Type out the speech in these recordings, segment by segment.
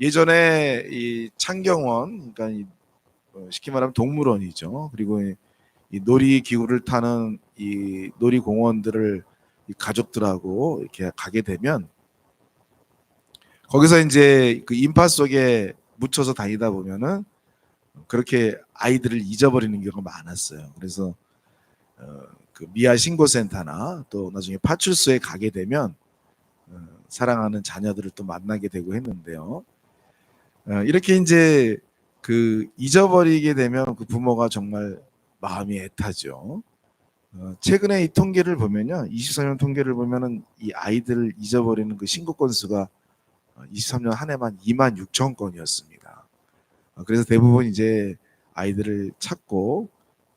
예전에 이 창경원, 그러니까 이, 어, 쉽게 말하면 동물원이죠. 그리고 이, 이 놀이 기구를 타는 이 놀이 공원들을 이 가족들하고 이렇게 가게 되면 거기서 이제 그 인파 속에 묻혀서 다니다 보면은 그렇게 아이들을 잊어버리는 경우가 많았어요. 그래서 어, 그 미아 신고센터나 또 나중에 파출소에 가게 되면 어, 사랑하는 자녀들을 또 만나게 되고 했는데요. 어, 이렇게 이제 그 잊어버리게 되면 그 부모가 정말 마음이 애타죠. 어, 최근에 이 통계를 보면요, 24년 통계를 보면은 이 아이들을 잊어버리는 그 신고 건수가 23년 한 해만 2만 6천 건이었습니다. 어, 그래서 대부분 이제 아이들을 찾고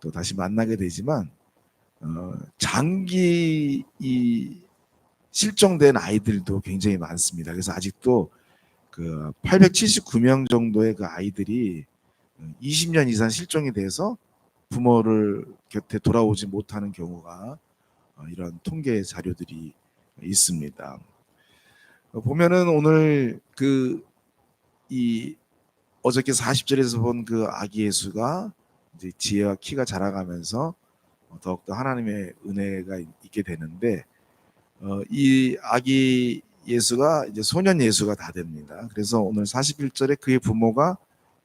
또 다시 만나게 되지만 어, 장기 이 실종된 아이들도 굉장히 많습니다. 그래서 아직도 그 879명 정도의 그 아이들이 20년 이상 실종이 돼서 부모를 곁에 돌아오지 못하는 경우가 어, 이런 통계 자료들이 있습니다. 어, 보면은 오늘 그 이 어저께 40절에서 본 그 아기 예수가 이제 지혜와 키가 자라가면서 어, 더욱더 하나님의 은혜가 있게 되는데 어, 이 아기 예수가 이제 소년 예수가 다 됩니다. 그래서 오늘 41절에 그의 부모가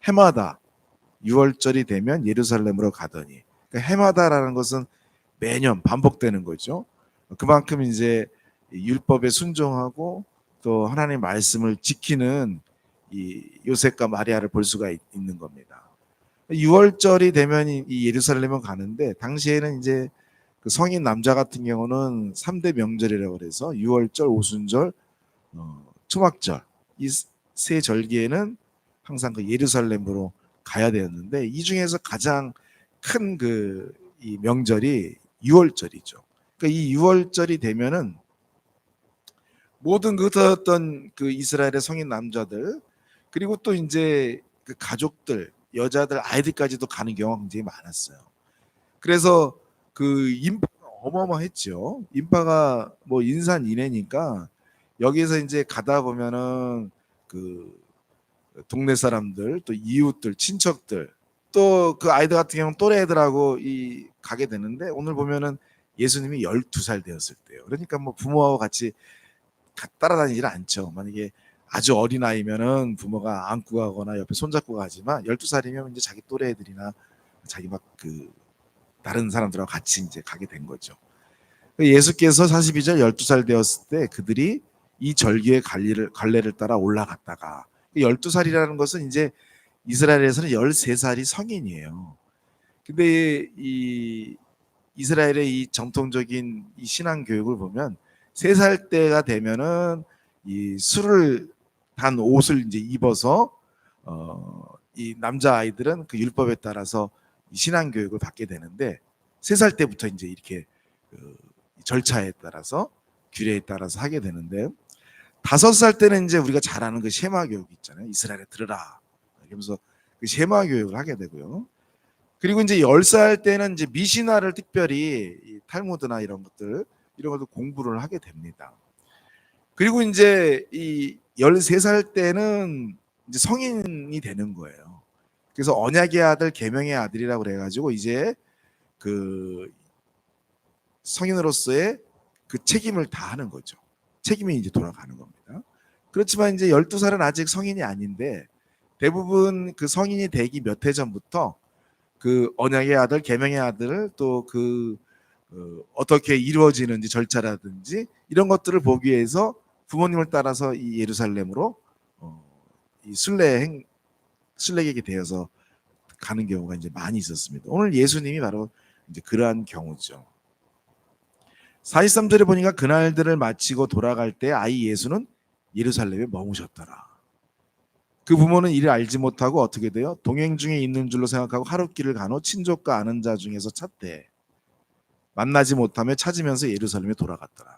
해마다 6월절이 되면 예루살렘으로 가더니 그러니까 해마다라는 것은 매년 반복되는 거죠. 그만큼 이제 율법에 순종하고 또 하나님 말씀을 지키는 이 요셉과 마리아를 볼 수가 있, 는 겁니다. 6월절이 되면 이 예루살렘을 가는데 당시에는 이제 그 성인 남자 같은 경우는 3대 명절이라고 그래서 6월절, 오순절, 어, 초막절 이 세 절기에는 항상 그 예루살렘으로 가야 되었는데 이 중에서 가장 큰 그 이 명절이 6월절이죠. 그러니까 이 6월절이 되면은 모든 그 어떤 그 이스라엘의 성인 남자들 그리고 또 이제 그 가족들 여자들 아이들까지도 가는 경우가 굉장히 많았어요. 그래서 그 인파가 어마어마했죠. 인파가 뭐 인산 이내니까 여기서 이제 가다 보면은 그 동네 사람들 또 이웃들 친척들 또 그 아이들 같은 경우는 또래 애들하고 이 가게 되는데 오늘 보면은 예수님이 12살 되었을 때요. 그러니까 뭐 부모하고 같이 가- 따라다니질 않죠. 만약에 아주 어린 아이면은 부모가 안고 가거나 옆에 손잡고 가지만 12살이면 이제 자기 또래 애들이나 자기 막 그 다른 사람들하고 같이 이제 가게 된 거죠. 예수께서 42절 12살 되었을 때 그들이 이 절기의 갈래를, 갈래를 따라 올라갔다가 12살이라는 것은 이제 이스라엘에서는 13살이 성인이에요. 근데 이 이스라엘의 이 정통적인 이 신앙 교육을 보면 3살 때가 되면은 이 술을 단 옷을 이제 입어서 어 이 남자 아이들은 그 율법에 따라서 이 신앙 교육을 받게 되는데 3살 때부터 이제 이렇게 그 절차에 따라서 규례에 따라서 하게 되는데 다섯 살 때는 이제 우리가 잘 아는 그 쉐마 교육 있잖아요. 이스라엘에 들으라. 그러면서 그 쉐마 교육을 하게 되고요. 그리고 이제 열 살 때는 이제 미시나를 특별히 이 탈무드나 이런 것들 이런 것들 공부를 하게 됩니다. 그리고 이제 이 13살 때는 이제 성인이 되는 거예요. 그래서 언약의 아들, 계명의 아들이라고 그래 가지고 이제 그 성인으로서의 그 책임을 다 하는 거죠. 책임이 이제 돌아가는 겁니다. 그렇지만 이제 12살은 아직 성인이 아닌데 대부분 그 성인이 되기 몇 해 전부터 그 언약의 아들, 계명의 아들을 또그 어, 어떻게 이루어지는지 절차라든지 이런 것들을 보기 위해서 부모님을 따라서 이 예루살렘으로 어, 이 순례 행 순례객이 되어서 가는 경우가 이제 많이 있었습니다. 오늘 예수님이 바로 이제 그러한 경우죠. 43절에 보니까 그날들을 마치고 돌아갈 때 아이 예수는 예루살렘에 머무셨더라. 그 부모는 이를 알지 못하고 어떻게 돼요? 동행 중에 있는 줄로 생각하고 하룻길을 간후 친족과 아는 자 중에서 찾되 만나지 못하며 찾으면서 예루살렘에 돌아갔더라.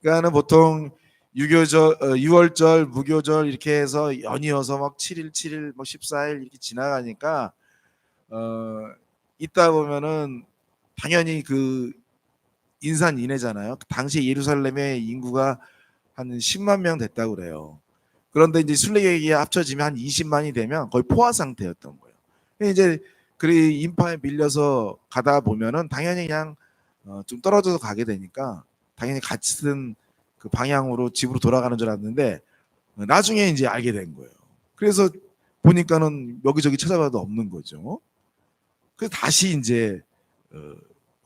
그러니까는 보통 유교절, 어, 6월절, 무교절 이렇게 해서 연이어서 막 7일, 7일, 뭐 14일 이렇게 지나가니까 어, 있다 보면은 당연히 그 인산 이내잖아요. 당시 예루살렘의 인구가 한 10만 명 됐다고 그래요. 그런데 이제 순례객이 합쳐지면 한 20만이 되면 거의 포화 상태였던 거예요. 이제 그 인파에 밀려서 가다 보면은 당연히 그냥 어, 좀 떨어져서 가게 되니까 당연히 같은 그 방향으로 집으로 돌아가는 줄 알았는데 어, 나중에 이제 알게 된 거예요. 그래서 보니까는 여기저기 찾아봐도 없는 거죠. 그래서 다시 이제 어,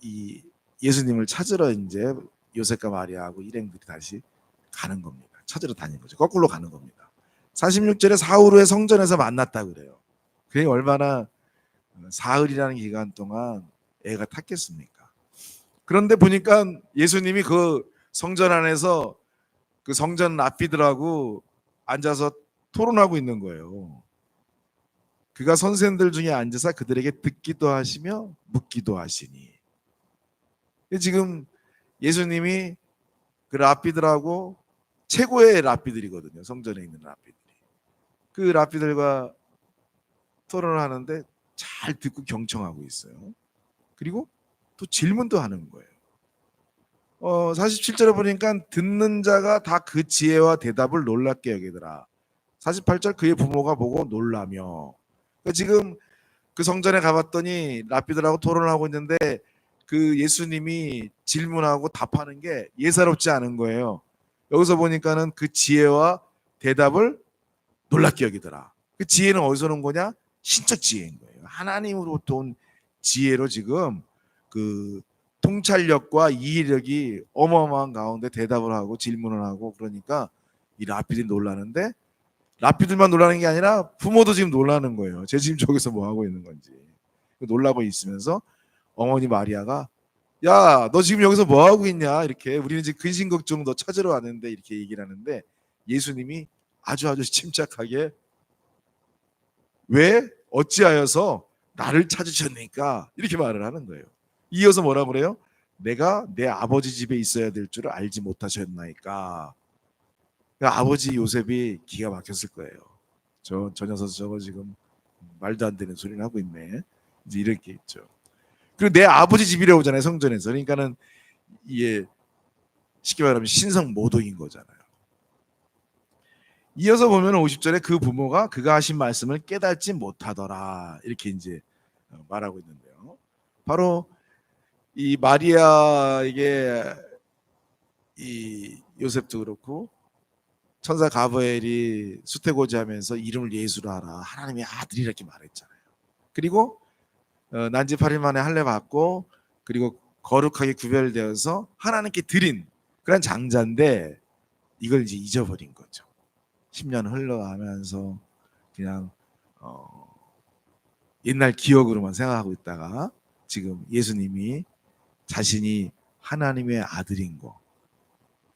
이 예수님을 찾으러 이제 요셉과 마리아하고 일행들이 다시 가는 겁니다. 찾으러 다니는 거죠. 거꾸로 가는 겁니다. 46절에 사흘 후에 성전에서 만났다 그래요. 그게 얼마나 사흘이라는 기간 동안 애가 탔겠습니까? 그런데 보니까 예수님이 그 성전 안에서 그 성전 랍비들하고 앉아서 토론하고 있는 거예요. 그가 선생들 중에 앉아서 그들에게 듣기도 하시며 묻기도 하시니. 지금 예수님이 그 랍비들하고 최고의 랍비들이거든요. 성전에 있는 랍비들이. 그 랍비들과 토론을 하는데 잘 듣고 경청하고 있어요. 그리고 또 질문도 하는 거예요. 어, 47절에 보니까 듣는 자가 다 그 지혜와 대답을 놀랍게 여기더라. 48절 그의 부모가 보고 놀라며. 그러니까 지금 그 성전에 가봤더니 랍비들하고 토론을 하고 있는데 그 예수님이 질문하고 답하는 게 예사롭지 않은 거예요. 여기서 보니까는 그 지혜와 대답을 놀랍게 여기더라. 그 지혜는 어디서 온 거냐? 신적 지혜인 거예요. 하나님으로부터 온 지혜로 지금 그 통찰력과 이해력이 어마어마한 가운데 대답을 하고 질문을 하고 그러니까 이 라피들이 놀라는데 라피들만 놀라는 게 아니라 부모도 지금 놀라는 거예요. 제 지금 저기서 뭐 하고 있는 건지 놀라고 있으면서 어머니 마리아가 야 너 지금 여기서 뭐 하고 있냐 이렇게 우리는 지금 근심 걱정 너 찾으러 왔는데 이렇게 얘기를 하는데 예수님이 아주 아주 침착하게 왜 어찌하여서 나를 찾으셨니까 이렇게 말을 하는 거예요. 이어서 뭐라 그래요? 내가 내 아버지 집에 있어야 될 줄을 알지 못하셨나이까. 그러니까 아버지 요셉이 기가 막혔을 거예요. 저, 저 녀석 저거 지금 말도 안 되는 소리를 하고 있네. 이제 이렇게 있죠. 그리고 내 아버지 집이라고 하잖아요. 성전에서. 그러니까는 이게 쉽게 말하면 신성 모독인 거잖아요. 이어서 보면 50절에 그 부모가 그가 하신 말씀을 깨닫지 못하더라. 이렇게 이제 말하고 있는데요. 바로 이 마리아에게 이 요셉도 그렇고 천사 가브엘이 수태고지하면서 이름을 예수로 하라 하나님의 아들이 이렇게 말했잖아요. 그리고 어, 난지 8일 만에 할례 받고 그리고 거룩하게 구별되어서 하나님께 드린 그런 장자인데 이걸 이제 잊어버린 거죠. 10년 흘러가면서 그냥 어, 옛날 기억으로만 생각하고 있다가 지금 예수님이 자신이 하나님의 아들인 거,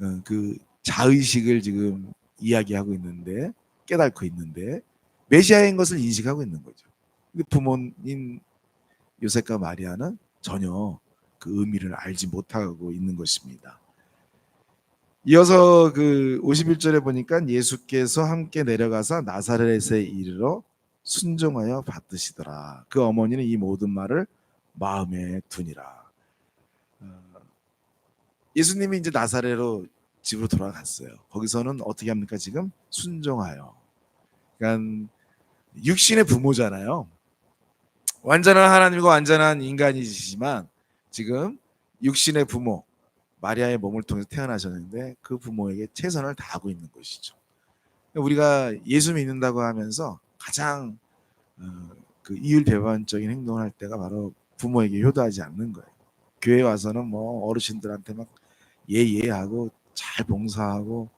어, 그 자의식을 지금 이야기하고 있는데 깨닫고 있는데 메시아인 것을 인식하고 있는 거죠. 부모인 요셉과 마리아는 전혀 그 의미를 알지 못하고 있는 것입니다. 이어서 그 51절에 보니까 예수께서 함께 내려가서 나사렛에 이르러 순종하여 받으시더라. 그 어머니는 이 모든 말을 마음에 두니라. 어, 예수님이 이제 나사렛으로 집으로 돌아갔어요. 거기서는 어떻게 합니까? 지금 순종하여. 그러니까 육신의 부모잖아요. 완전한 하나님과 완전한 인간이시지만 지금 육신의 부모 마리아의 몸을 통해서 태어나셨는데 그 부모에게 최선을 다하고 있는 것이죠. 우리가 예수 믿는다고 하면서 가장 어, 그 이율배반적인 행동을 할 때가 바로 부모에게 효도하지 않는 거예요. 교회 와서는 뭐 어르신들한테 막 예예하고 잘 봉사하고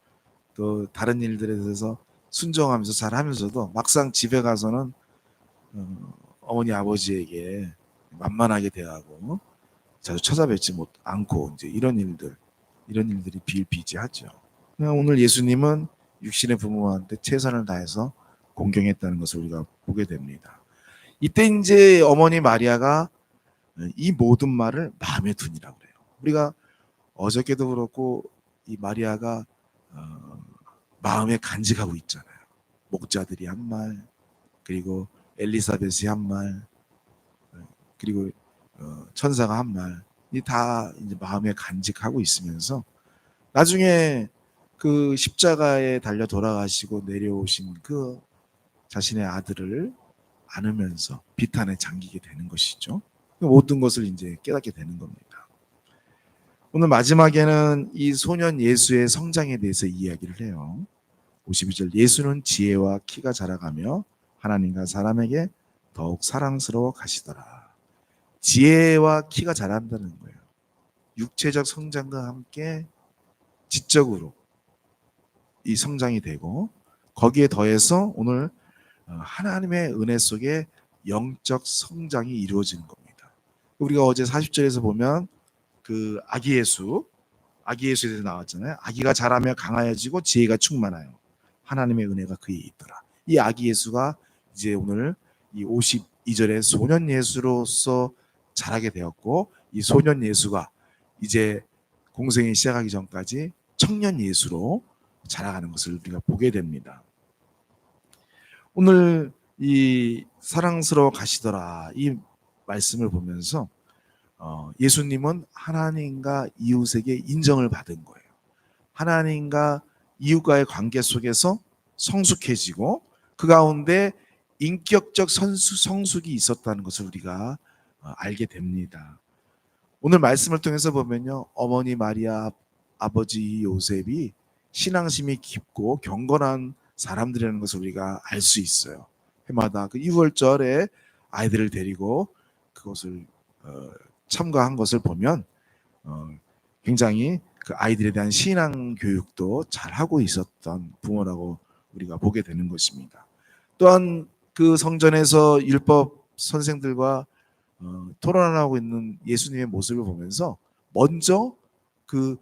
또 다른 일들에 대해서 순종하면서 잘하면서도 막상 집에 가서는 어, 어머니 아버지에게 만만하게 대하고 자주 찾아뵙지 못 않고 이제 이런 일들 이런 일들이 비일비재하죠. 오늘 예수님은 육신의 부모한테 최선을 다해서 공경했다는 것을 우리가 보게 됩니다. 이때 이제 어머니 마리아가 이 모든 말을 마음에 두니라고 그래요. 우리가 어저께도 그렇고 이 마리아가 어, 마음에 간직하고 있잖아요. 목자들이 한 말, 그리고 엘리사벳이 한 말, 그리고 어, 천사가 한 말, 이 다 이제 마음에 간직하고 있으면서 나중에 그 십자가에 달려 돌아가시고 내려오신 그 자신의 아들을 안으면서 비탄에 잠기게 되는 것이죠. 모든 것을 이제 깨닫게 되는 겁니다. 오늘 마지막에는 이 소년 예수의 성장에 대해서 이야기를 해요. 52절 예수는 지혜와 키가 자라가며 하나님과 사람에게 더욱 사랑스러워 가시더라. 지혜와 키가 자란다는 거예요. 육체적 성장과 함께 지적으로 이 성장이 되고 거기에 더해서 오늘 어, 하나님의 은혜 속에 영적 성장이 이루어지는 겁니다. 우리가 어제 40절에서 보면 그 아기 예수, 아기 예수에 대해서 나왔잖아요. 아기가 자라며 강하여지고 지혜가 충만하여 하나님의 은혜가 그에 있더라. 이 아기 예수가 이제 오늘 이 52절에 소년 예수로서 자라게 되었고 이 소년 예수가 이제 공생이 시작하기 전까지 청년 예수로 자라가는 것을 우리가 보게 됩니다. 오늘 이 사랑스러워 가시더라 이 말씀을 보면서 어, 예수님은 하나님과 이웃에게 인정을 받은 거예요. 하나님과 이웃과의 관계 속에서 성숙해지고 그 가운데 인격적 선수, 성숙이 있었다는 것을 우리가 어, 알게 됩니다. 오늘 말씀을 통해서 보면요. 어머니 마리아, 아버지 요셉이 신앙심이 깊고 경건한 사람들이라는 것을 우리가 알 수 있어요. 해마다 그 6월절에 아이들을 데리고 그것을 어, 참가한 것을 보면 어, 굉장히 그 아이들에 대한 신앙 교육도 잘 하고 있었던 부모라고 우리가 보게 되는 것입니다. 또한 그 성전에서 율법 선생들과 어, 토론하고 있는 예수님의 모습을 보면서 먼저 그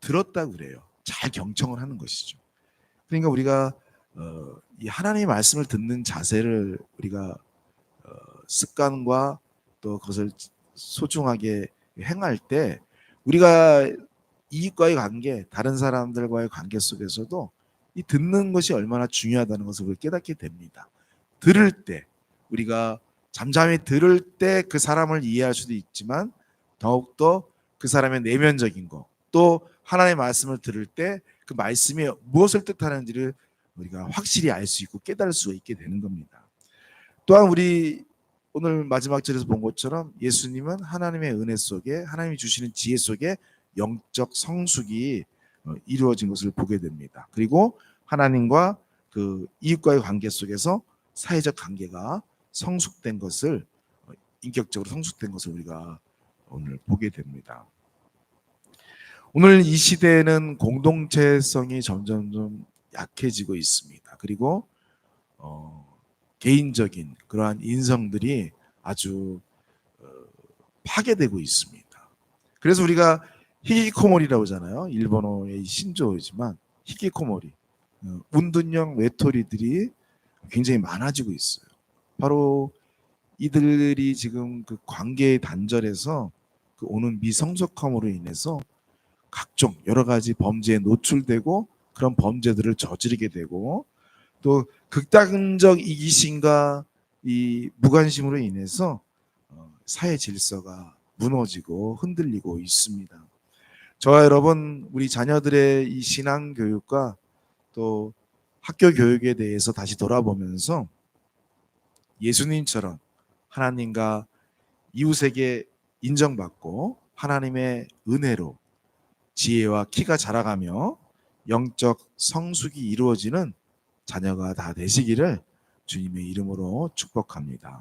들었다 그래요. 잘 경청을 하는 것이죠. 그러니까 우리가 어, 이 하나님의 말씀을 듣는 자세를 우리가 어, 습관과 또 그것을 소중하게 행할 때 우리가 이익과의 관계, 다른 사람들과의 관계 속에서도 이 듣는 것이 얼마나 중요하다는 것을 깨닫게 됩니다. 들을 때 우리가 잠잠히 들을 때 그 사람을 이해할 수도 있지만 더욱더 그 사람의 내면적인 것, 또 하나님의 말씀을 들을 때 그 말씀이 무엇을 뜻하는지를 우리가 확실히 알 수 있고 깨달을 수가 있게 되는 겁니다. 또한 우리 오늘 마지막 절에서 본 것처럼 예수님은 하나님의 은혜 속에 하나님이 주시는 지혜 속에 영적 성숙이 어, 이루어진 것을 보게 됩니다. 그리고 하나님과 그 이웃과의 관계 속에서 사회적 관계가 성숙된 것을 어, 인격적으로 성숙된 것을 우리가 오늘 보게 됩니다. 오늘 이 시대에는 공동체성이 점점 좀 약해지고 있습니다. 그리고 어, 개인적인 그러한 인성들이 아주 어, 파괴되고 있습니다. 그래서 우리가 히키코모리라고 하잖아요. 일본어의 신조어이지만 히키코모리, 어, 운둔형 외톨이들이 굉장히 많아지고 있어요. 바로 이들이 지금 그 관계의 단절에서 그 오는 미성숙함으로 인해서 각종 여러 가지 범죄에 노출되고 그런 범죄들을 저지르게 되고 또 극단적 이기심과 이 무관심으로 인해서 어, 사회 질서가 무너지고 흔들리고 있습니다. 저와 여러분 우리 자녀들의 이 신앙 교육과 또 학교 교육에 대해서 다시 돌아보면서 예수님처럼 하나님과 이웃에게 인정받고 하나님의 은혜로 지혜와 키가 자라가며 영적 성숙이 이루어지는 자녀가 다 되시기를 주님의 이름으로 축복합니다.